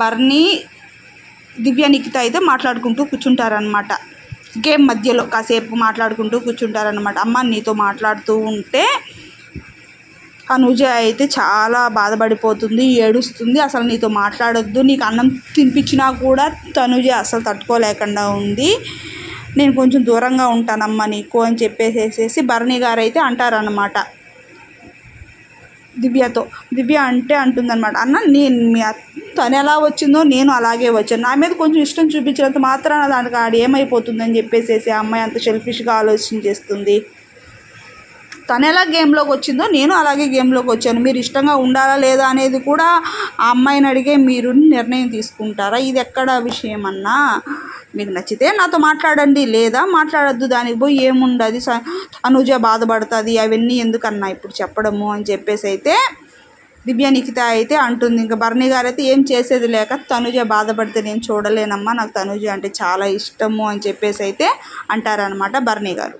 బర్నీ దివ్య నిఖిత అయితే మాట్లాడుకుంటూ కూర్చుంటారనమాట. గేమ్ మధ్యలో కాసేపు మాట్లాడుకుంటూ కూర్చుంటారనమాట. అమ్మ నీతో మాట్లాడుతూ ఉంటే అనుజ అయితే చాలా బాధపడిపోతుంది ఏడుస్తుంది. అసలు నీతో మాట్లాడొద్దు నీకు అన్నం తినిపించినా కూడా తనుజ అసలు తట్టుకోలేకుండా ఉంది. నేను కొంచెం దూరంగా ఉంటానమ్మా నీకు అని చెప్పేసేసి భరణి గారు అయితే అంటారనమాట. దివ్యతో దివ్య అంటే అంటుందన్నమాట అన్న నేను మీ తను ఎలా వచ్చిందో నేను అలాగే వచ్చాను. నా మీద కొంచెం ఇష్టం చూపించినంత మాత్రాన దానికి ఆడ ఏమైపోతుందని చెప్పేసేసి ఆ అమ్మాయి అంత సెల్ఫిష్గా ఆలోచన చేస్తుంది. తను ఎలా గేమ్లోకి వచ్చిందో నేను అలాగే గేమ్లోకి వచ్చాను. మీరు ఇష్టంగా ఉండాలా లేదా అనేది కూడా ఆ అమ్మాయిని అడిగే మీరు నిర్ణయం తీసుకుంటారా? ఇది ఎక్కడ విషయం అన్నా? మీకు నచ్చితే నాతో మాట్లాడండి లేదా మాట్లాడొద్దు. దానికి పోయి ఏముండదు. స- అనుజ బాధపడుతుంది. అవన్నీ ఎందుకన్నా ఇప్పుడు చెప్పడము అని చెప్పేసి అయితే దివ్య నిఖిత అయితే అంటుంది ఇంకా బర్ణి గారు అయితే ఏం చేసేది లేక తనుజ బాధపడితే నేను చూడలేనమ్మా నాకు తనుజ అంటే చాలా ఇష్టము అని చెప్పేసి అయితే అంటారనమాట బర్ణి గారు.